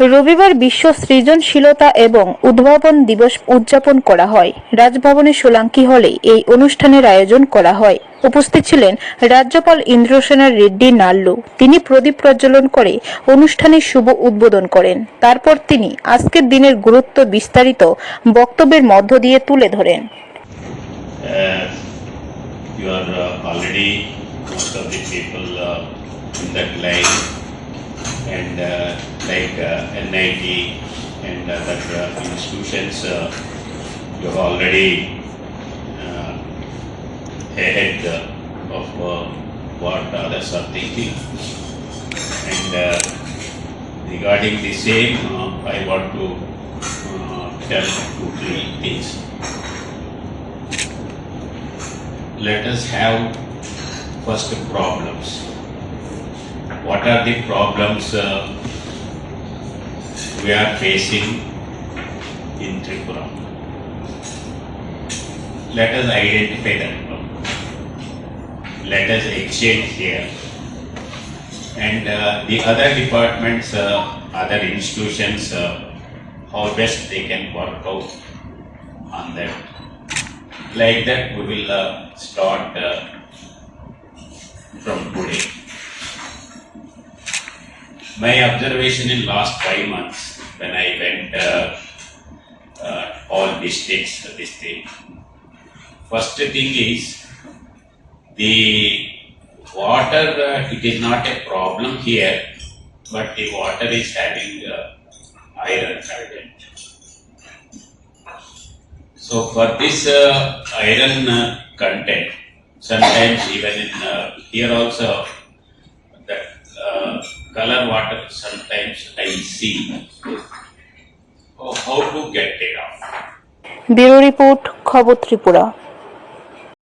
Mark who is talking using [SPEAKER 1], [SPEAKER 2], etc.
[SPEAKER 1] রবিবার বিশ্ব সৃজনশীলতা এবং উদ্ভাবন দিবস উদযাপন করা হয়। রাজভবনে সোলাঙ্কি হলে এই অনুষ্ঠানের আয়োজন করা হয়। উপস্থিত ছিলেন রাজ্যপাল ইন্দ্রসেনা রেড্ডি নাল্লু। তিনি প্রদীপ প্রজ্বলন করে অনুষ্ঠানের শুভ উদ্বোধন করেন। তারপর তিনি আজকের দিনের গুরুত্ব বিস্তারিত বক্তব্যের মধ্য দিয়ে তুলে ধরেন।
[SPEAKER 2] Uh, uh, the people uh, in that line. And uh, like uh, NIT and other uh, institutions, uh, you have already uh, ahead uh, of uh, what others are thinking. And uh, regarding the same, uh, I want to uh, tell two, three things. let us have first problems. What are the problems uh, we are facing in Tripura? Let us identify that problem. Let us exchange here. And uh, the other departments, uh, other institutions, uh, how best they can work out on that like that we will uh, start uh, from today my observation in last five months when i went uh, uh, all districts this thing first thing is the water uh, it is not a problem here but the water is having uh, iron content so for this uh, iron uh, content, sometimes even in here also, uh, color water sometimes I see. Oh, get paid off?
[SPEAKER 1] খবর ত্রিপুরা